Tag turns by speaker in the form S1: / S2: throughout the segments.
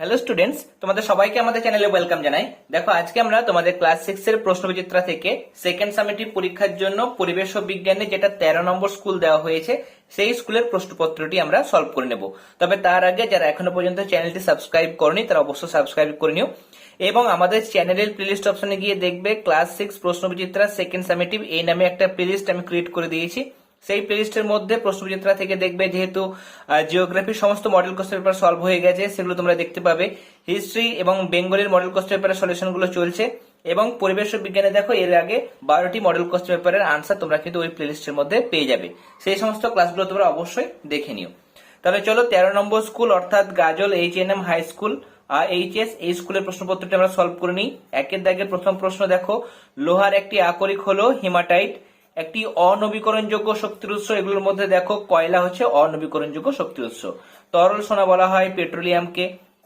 S1: Hello students তোমাদের সবাইকে আমাদের চ্যানেলে ওয়েলকাম জানাই। দেখো, আজকে আমরা তোমাদের ক্লাস সিক্স এর প্রশ্নবিচিত্রা থেকে সেকেন্ড সামেটিভ পরীক্ষার জন্য পরিবেশ বিজ্ঞানে যেটা তেরো নম্বর স্কুল দেওয়া হয়েছে, সেই স্কুলের প্রশ্নপত্রটি আমরা সলভ করে নেব। তবে তার আগে যারা এখনও পর্যন্ত চ্যানেলটি সাবস্ক্রাইব করনি, তারা অবশ্যই সাবস্ক্রাইব করে নিও। এবং আমাদের চ্যানেলের প্লেলিস্ট অপশনে গিয়ে দেখবে ক্লাস সিক্স প্রশ্নবিচিত্রা সেকেন্ড সামেটিভ এই নামে একটা প্লেলিস্ট আমি ক্রিয়েট করে দিয়েছি। সেই প্লেলিস্টের মধ্যে প্রশ্নবিচিত্রা থেকে দেখবে যেহেতু জিওগ্রাফির সমস্ত মডেল কোশ্চেন পেপার সলভ হয়ে গেছে, সেগুলো তোমরা দেখতে পাবে। হিস্ট্রি এবং বেঙ্গলের মডেল কোশ্চেন পেপারের সলিউশনগুলো চলছে এবং পরিবেশ বিজ্ঞানে দেখো, এর আগে বারোটি মডেল কোশ্চেন পেপারের আনসার তোমরা কিন্তু ওই প্লেলিস্টের মধ্যে পেয়ে যাবে। সেই সমস্ত ক্লাসগুলো তোমরা অবশ্যই দেখে নিও। তাহলে চলো, তেরো নম্বর স্কুল অর্থাৎ Gajol H N M high school আর এইচএস এই স্কুলের প্রশ্নপত্রটি আমরা সলভ করে নিই। একের দাগের প্রথম প্রশ্ন দেখো, লোহার একটি আকরিক হলো হিমাটাইট একটি অনবীকরণযোগ্য শক্তির উৎস। এগুলোর মধ্যে দেখো, কয়লা হচ্ছে অনবীকরণযোগ্য শক্তির উৎস। তরল সোনা বলা হয় পেট্রোলিয়ামকে।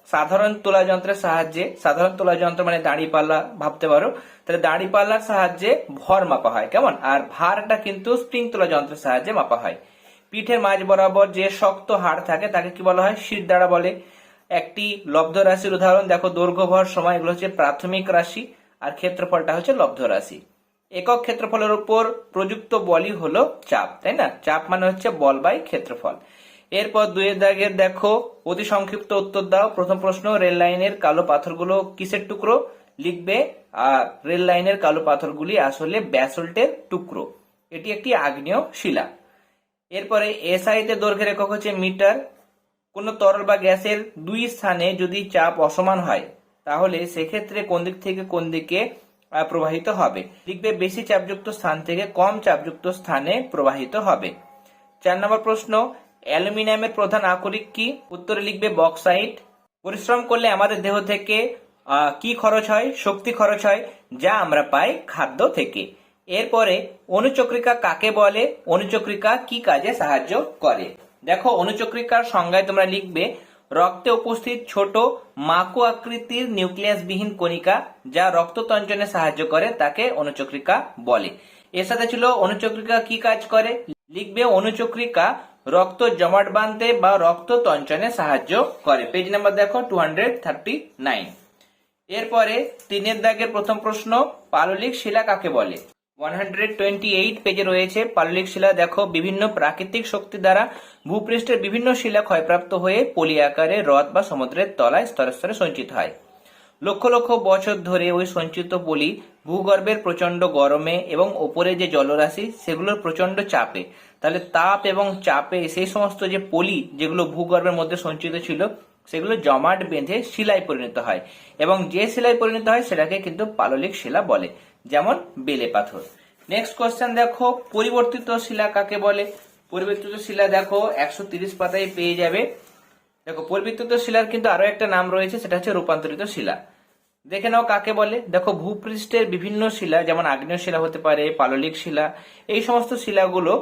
S1: সাধারণ তোলা যন্ত্রের সাহায্যে, সাধারণ তোলা যন্ত্র মানে দাঁড়িপাল্লা ভাবতে পারো। তাহলে দাঁড়িপাল্লার সাহায্যে ভর মাপা হয়, কেমন? আর ভারটা কিন্তু স্প্রিং তোলা যন্ত্রের সাহায্যে মাপা হয়। পিঠের মাঝ বরাবর যে শক্ত হাড় থাকে, তাকে কি বলা হয়? শির দ্বারা বলে। একটি লব্ধ রাশির উদাহরণ, দেখো, দৈর্ঘ্য ভর সময় এগুলো হচ্ছে প্রাথমিক রাশি, আর ক্ষেত্রফলটা হচ্ছে লব্ধ রাশি। একক ক্ষেত্রফলের উপর প্রযুক্ত বলই হলো চাপ, তাই না? চাপ মানে হচ্ছে বল বাই ক্ষেত্রফল। এরপর দুয়ের দাগের দেখো, অতি সংক্ষিপ্ত উত্তর দাও। প্রথম প্রশ্ন, রেল লাইনের কালো পাথরগুলো কিসের টুকরো? লিখবে, আর রেল লাইনের কালো পাথরগুলি আসলে ব্যাসল্টের টুকরো। এটি একটি আগ্নেয় শিলা। এরপরে এসআই তে দৈর্ঘ্যের একক হচ্ছে মিটার। কোন তরল বা গ্যাসের দুই স্থানে যদি চাপ অসমান হয়, তাহলে সেক্ষেত্রে কোন দিক থেকে কোন দিকে প্রবাহিত হবে। লিখবে বেশি চাপযুক্ত স্থান থেকে কম চাপযুক্ত স্থানে প্রবাহিত হবে। চার নম্বর প্রশ্ন, অ্যালুমিনিয়ামের প্রধান আকরিক কি? উত্তরে লিখবে বক্সাইট। পরিশ্রম করলে আমাদের দেহ থেকে কি খরচ হয়? শক্তি খরচ হয়, যা আমরা পাই খাদ্য থেকে। এরপরে, অনুচক্রিকা কাকে বলে? অনুচক্রিকা কি কাজে সাহায্য করে? দেখো, অনুচক্রিকার সংজ্ঞায় তোমরা লিখবে রক্তে উপস্থিত ছোট মাকু আকৃতির নিউক্লিয়াসবিহীন কণিকা যা রক্ত রক্ততঞ্চনে সাহায্য করে তাকে অনুচক্রিকা বলে। এর সাথে ছিল অনুচক্রিকা কি কাজ করে? লিখবে অনুচক্রিকা রক্ত জমাট বাঁধতে বা রক্ত তঞ্চনে সাহায্য করে। পেজ নাম্বার দেখো টু হান্ড্রেড থার্টি নাইন এরপরে তিনের দাগের প্রথম প্রশ্ন, পাললিক শিলা কাকে বলে? ওয়ান হান্ড্রেড টোয়েন্টি এইট পেজে রয়েছে, পাললিক শিলা দেখো, বিভিন্ন প্রাকৃতিক শক্তি দ্বারা ভূপৃষ্ঠের বিভিন্ন শিলা ক্ষয়প্রাপ্ত হয়ে পলি আকারে হ্রদ বা সমুদ্রের তলায় স্তরে স্তরে সঞ্চিত হয়। লক্ষ লক্ষ বছর ধরে ওই সঞ্চিত পলি ভূগর্ভের প্রচণ্ড গরমে এবং ওপরে যে জলরাশি, সেগুলোর প্রচণ্ড চাপে। তাহলে তাপ এবং চাপে সেই সমস্ত যে পলি যেগুলো ভূগর্ভের মধ্যে সঞ্চিত ছিল, সেগুলো জমাট বেঁধে শিলায় পরিণত হয়। এবং যে শিলায় পরিণত হয়, সেটাকে কিন্তু পাললিক শিলা বলে। যেমন বেলে পাথর। নেক্সট কোয়েশ্চেন দেখো, পরিবর্তিত শিলা কাকে বলে? পরিবর্তিত শিলা দেখো, একশো তিরিশ পাতায় পেয়ে যাবে। দেখো, পরিবর্তিত শিলার কিন্তু আরও একটা নাম রয়েছে, সেটা হচ্ছে রূপান্তরিত শিলা। দেখে নাও কাকে বলে? দেখো, ভূপৃষ্ঠের বিভিন্ন শিলা, যেমন আগ্নেয় শিলা হতে পারে, পাললিক শিলা, এই সমস্ত শিলাগুলো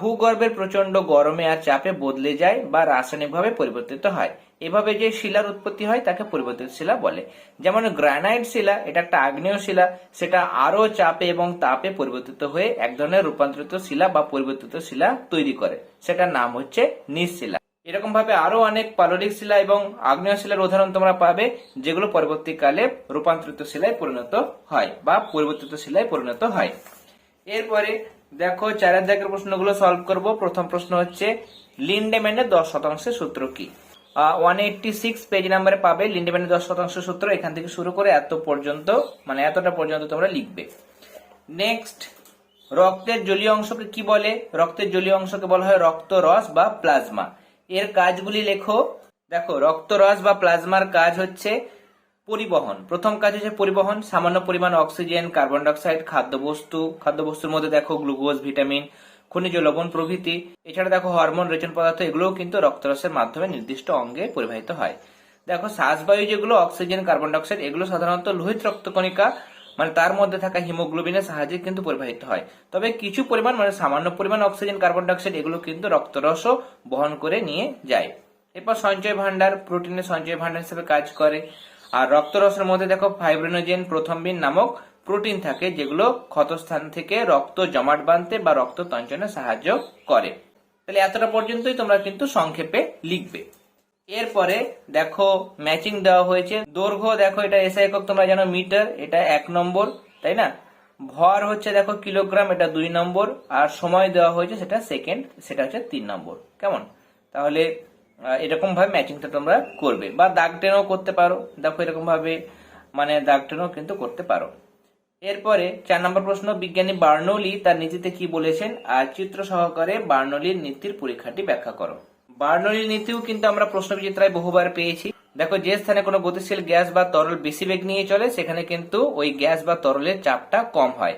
S1: ভূগর্ভের প্রচণ্ড গরমে আর চাপে বদলে যায় বা রাসায়নিকভাবে পরিবর্তিত হয়। এভাবে যে শিলার উৎপত্তি হয়, তাকে পরিবর্তিত শিলা বলে। যেমন গ্রানাইট শিলা, এটা একটা আগ্নেয় শিলা, সেটা আরও চাপে এবং তাপে পরিবর্তিত হয়ে এক ধরনের রূপান্তরিত শিলা বা পরিবর্তিত শিলা তৈরি করে। সেটার নাম হচ্ছে নিঃশিলা এরকম ভাবে আরও অনেক পাললিক শিলা এবং আগ্নেয় শিলার উদাহরণ তোমরা পাবে, যেগুলো পরবর্তীকালে রূপান্তরিত শিলায় পরিণত হয় বা পরিবর্তিত শিলায় পরিণত হয়। এরপরে দেখো চারের দাগের প্রশ্নগুলো সলভ করব। প্রথম প্রশ্ন হচ্ছে, লিন্ডেম্যানের দশ শতাংশের সূত্র কি? ওয়ান এইটটি সিক্স পেজ নাম্বারে পাবে লিন্ডেম্যানের দশ শতাংশ সূত্র। এখান থেকে শুরু করে এত পর্যন্ত মানে এতটা পর্যন্ত তোমরা লিখবে। নেক্সট রক্তের জলীয় অংশকে কি বলে? রক্তের জলীয় অংশকে বলা হয় রক্তরস বা প্লাজমা। এর কাজগুলি লেখো। দেখো, রক্তরস বা প্লাজমার কাজ হচ্ছে পরিবহন। প্রথম কাজ হচ্ছে পরিবহন। সামান্য পরিমাণ অক্সিজেন, কার্বন ডাইঅক্সাইড, খাদ্যবস্তু। খাদ্যবস্তুর মধ্যে দেখো গ্লুকোজ, ভিটামিন। খনিজ লবণ প্রভৃতি। এছাড়া দেখো, হরমোন, রেচন পদার্থ, এগুলোও কিন্তু রক্তরসের মাধ্যমে নির্দিষ্ট অঙ্গে পরিবাহিত হয়। দেখো, শ্বাসবায়ু যেগুলো, অক্সিজেন, কার্বন ডাইঅক্সাইড, এগুলো সাধারণত লোহিত রক্তকণিকা মানে তার মধ্যে থাকা হিমোগ্লোবিনের সাহায্যে কিন্তু পরিবাহিত হয়। তবে কিছু পরিমাণ মানে সামান্য পরিমাণ অক্সিজেন, কার্বন ডাইঅক্সাইড, এগুলো কিন্তু রক্তরসও বহন করে নিয়ে যায়। এরপর সঞ্চয় ভান্ডার প্রোটিনের সঞ্চয় ভান্ডার হিসেবে কাজ করে। আর রক্তরসের মধ্যে দেখো ফাইব্রিনোজেন প্রথমবিন নামক প্রোটিন থাকে যেগুলো ক্ষতস্থান থেকে রক্ত জমাট বাঁধতে বা রক্ত তঞ্চনে সাহায্য করে। তাহলে এতটা পর্যন্তই তোমরা কিন্তু সংক্ষেপে লিখবে। এরপরে দেখো ম্যাচিং দেওয়া হয়েছে। দৈর্ঘ্য দেখো, এটা এসআই একক, তোমরা জানো, মিটার, এটা এক নম্বর, তাই না? ভর হচ্ছে দেখো কিলোগ্রাম, এটা দুই নম্বর, আর সময় দেওয়া হয়েছে সেটা সেকেন্ড সেটা হচ্ছে তিন নম্বর। কেমন? তাহলে এরকম ভাবে ম্যাচিংটা তোমরা করবে। বা দাগ টেনও করতে পারো। দেখো এরকম ভাবে মানে দাগ টেনও কিন্তু করতে পারো। এরপরে চার নম্বর প্রশ্ন, বিজ্ঞানী বার্নৌলি তার নীতিতে কি বলেছেন? আর চিত্র সহকারে বার্নৌলির নীতির পরীক্ষাটি ব্যাখ্যা করো। বার্নৌলির নীতিও কিন্তু আমরা প্রশ্ন বিচিত্রায় বহুবার পেয়েছি। দেখো, যে স্থানে কোনো গতিশীল গ্যাস বা তরল বেশি বেগ নিয়ে চলে, সেখানে কিন্তু ওই গ্যাস বা তরলের চাপটা কম হয়।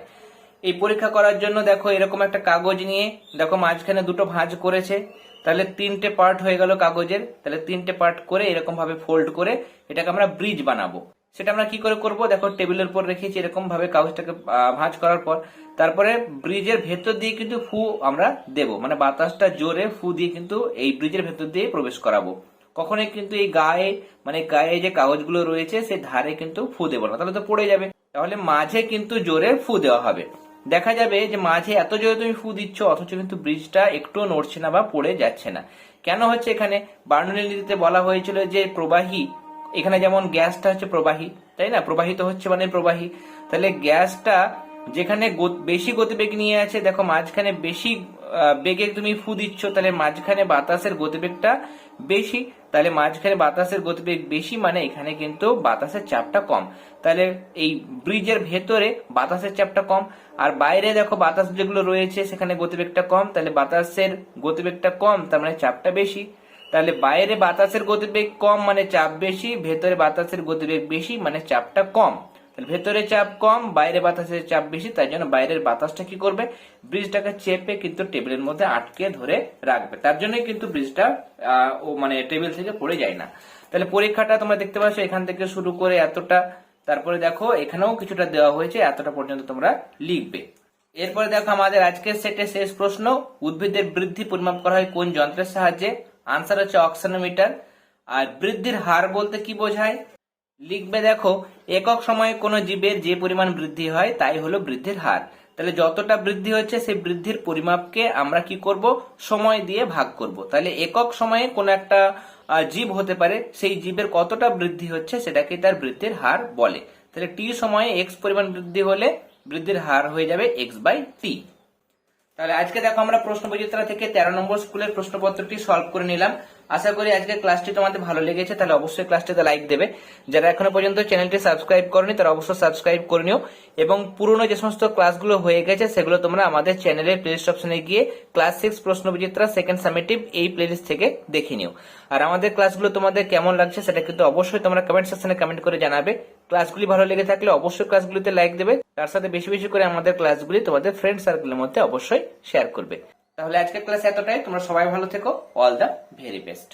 S1: এই পরীক্ষা করার জন্য দেখো, এরকম একটা কাগজ নিয়ে, দেখো, মাঝখানে দুটো ভাঁজ করেছে। তাহলে তিনটে পার্ট হয়ে গেল কাগজের। তাহলে তিনটে পার্ট করে এরকম ভাবে ফোল্ড করে এটাকে আমরা ব্রিজ বানাবো। সেটা আমরা কি করে করব? দেখো টেবিলের উপর রেখেছি এরকম ভাবে কাগজটাকে ভাঁজ করার পর। তারপরে ব্রিজের ভেতর দিয়ে কিন্তু ফু আমরা দেব। মানে বাতাসটা জোরে ফু দিয়ে কিন্তু এই ব্রিজের ভেতর দিয়ে প্রবেশ করাবো। কখনোই কিন্তু এই গায়ে মানে গায়ে যে কাগজগুলো রয়েছে সেই ধারে কিন্তু ফু দেবো না। তাহলে তো পড়ে যাবে। তাহলে মাঝে কিন্তু জোরে ফু দেওয়া হবে। দেখা যাবে যে মাঝে এত জোরে তুমি ফু দিচ্ছ, অথচ কিন্তু ব্রিজটা একটুও নড়ছে না বা পড়ে যাচ্ছে না। কেন হচ্ছে এখানে? বার্নৌলি নীতিতে বলা হয়েছিল যে প্রবাহী এখানে যেমন গ্যাসটা হচ্ছে প্রবাহী, তাই না? প্রবাহিত হচ্ছে মানে প্রবাহী। তাহলে গ্যাসটা যেখানে বেশি গতিবেগ নিয়ে আছে, দেখো মাঝখানে বেশি বেগে তুমি ফু দিচ্ছ, তাহলে মাঝখানে বাতাসের গতিবেগটা বেশি। তাহলে মাঝখানে বাতাসের গতিবেগ বেশি মানে এখানে কিন্তু বাতাসের চাপটা কম। তাহলে এই ব্রিজের ভেতরে বাতাসের চাপটা কম। আর বাইরে দেখো বাতাস যেগুলো রয়েছে, সেখানে গতিবেগটা কম। তাহলে বাতাসের গতিবেগটা কম, তার মানে চাপটা বেশি। তাহলে বাইরে বাতাসের গতিবেগ কম মানে চাপ বেশি, ভেতরে বাতাসের গতিবেগ বেশি মানে চাপটা কম। তাহলে ভেতরে চাপ কম, বাইরে বাতাসের চাপ বেশি, তাই জন্য বাইরের বাতাসটা কি করবে? ব্রিজটাকে চেপে কিন্তু টেবিলের মধ্যে আটকে ধরে রাখবে। তার জন্যই কিন্তু ব্রিজটা ও মানে টেবিল থেকে পড়ে যায় না। তাহলে পরীক্ষাটা তোমরা দেখতে পাচ্ছ, এখান থেকে শুরু করে এতটা। তারপরে দেখো, এখানেও কিছুটা দেওয়া হয়েছে, এতটা পর্যন্ত তোমরা লিখবে। এরপরে দেখো, আমাদের আজকের সেটে শেষ প্রশ্ন, উদ্ভিদের বৃদ্ধি পরিমাপ করা হয় কোন যন্ত্রের সাহায্যে? আনসার হচ্ছে অক্সানোমিটার আর বৃদ্ধির হার বলতে কি বোঝায়? লিখবে দেখো, একক সময়ে কোনো জীবের যে পরিমাণ বৃদ্ধি হয়, তাই হলো বৃদ্ধির হার। তাহলে যতটা বৃদ্ধি হচ্ছে সেই বৃদ্ধির পরিমাপকে আমরা কি করব? সময় দিয়ে ভাগ করব। তাহলে একক সময়ে কোনো একটা জীব হতে পারে, সেই জীবের কতটা বৃদ্ধি হচ্ছে, সেটাকে তার বৃদ্ধির হার বলে। তাহলে টি সময়ে এক্স পরিমাণ বৃদ্ধি হলে বৃদ্ধির হার হয়ে যাবে এক্স বাই টি তাহলে আজকে দেখো আমরা প্রশ্ন থেকে তেরো নম্বর স্কুলের প্রশ্নপত্রটি সলভ করে নিলাম। আশা করি আজকে ক্লাসটি তোমাদের ভালো লেগেছে, তাহলে অবশ্যই ক্লাসটিতে লাইক দেবে। যারা এখনও পর্যন্ত চ্যানেলটি সাবস্ক্রাইব করনি, তারা অবশ্যই সাবস্ক্রাইব করে নিও। এবং পুরনো যে সমস্ত ক্লাসগুলো হয়ে গেছে, সেগুলো তোমরা আমাদের চ্যানেলের প্লেলিস্ট অপশনে গিয়ে class six Proshno Bichitra second summative এই প্লেলিস্ট থেকে দেখে নিও। আর আমাদের ক্লাসগুলো তোমাদের কেমন লাগছে, সেটা কিন্তু অবশ্যই তোমরা কমেন্ট সেকশনে কমেন্ট করে জানাবে। ক্লাসগুলি ভালো লেগে থাকলে অবশ্যই ক্লাসগুলিতে লাইক দেবে। তার সাথে বেশি বেশি করে আমাদের ক্লাসগুলি তোমাদের ফ্রেন্ড সার্কেলের মধ্যে অবশ্যই শেয়ার করবে। তাহলে আজকের ক্লাস এতটাই। তোমরা সবাই ভালো থেকো। All the very best